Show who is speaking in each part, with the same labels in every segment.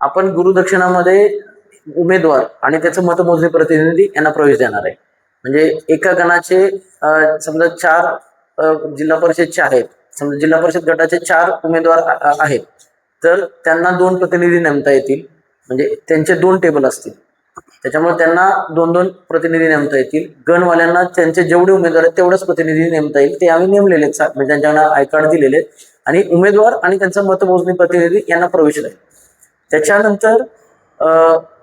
Speaker 1: आपण गुरुदक्षिणामध्ये उमेदवार आणि त्याचं मतमोजणी प्रतिनिधी यांना प्रवेश देणार आहे. म्हणजे एका गणाचे समजा चार जिल्हा परिषदचे आहेत समजा जिल्हा परिषद गटाचे चार उमेदवार आहेत तर त्यांना दोन प्रतिनिधी नेमता येतील. म्हणजे त्यांचे दोन टेबल असतील. त्याच्यामुळे त्यांना दोन दोन प्रतिनिधी नेमता येतील. गणवाल्यांना त्यांचे जेवढे उमेदवार आहेत तेवढेच प्रतिनिधी नेमता येईल. ते आम्ही नेमलेले आहेत सा- म्हणजे त्यांच्याकडे आय कार्ड दिलेले आहेत. आणि उमेदवार आणि त्यांचं मतमोजणी प्रतिनिधी यांना प्रवेश राहील त्याच्यानंतर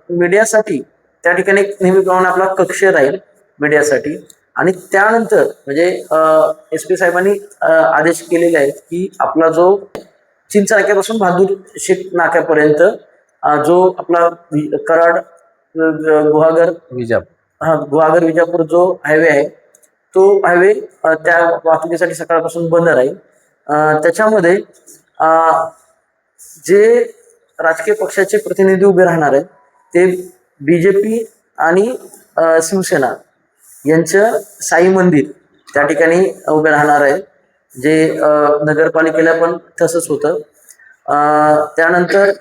Speaker 1: मीडियासाठी त्या ठिकाणी एक नेहमीप्रमाणे आपला कक्ष राहील मीडियासाठी. आणि त्यानंतर म्हणजे एस पी साहेबांनी आदेश केलेले आहेत की आपला जो चिंच नाक्यापासून बहादूर शेख नाक्यापर्यंत जो आपला कराड गुहागर
Speaker 2: विजापूर.
Speaker 1: हा गुहागर विजापूर जो हायवे आहे तो हायवे त्या वाहतुकीसाठी सकाळपासून बंद राहील. त्याच्यामध्ये जे राजकीय पक्षाचे प्रतिनिधी उभे राहणार आहेत. ते बी जे पी आणि शिवसेना यांचं साई मंदिर त्या ठिकाणी उभे राहणार आहे जे नगरपालिकेला पण तसंच होतं. त्यानंतर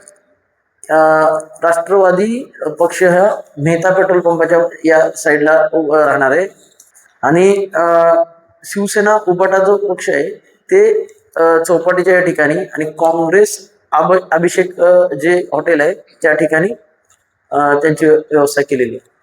Speaker 1: राष्ट्रवादी पक्ष हा मेहता पेट्रोल पंपाच्या या साईडला उभं राहणार आहे. आणि शिवसेना उपाटा जो पक्ष आहे. ते चौपाटीच्या या ठिकाणी आणि काँग्रेस अभिषेक जे हॉटेल आहे त्या ठिकाणी त्यांची व्यवस्था केलेली आहे.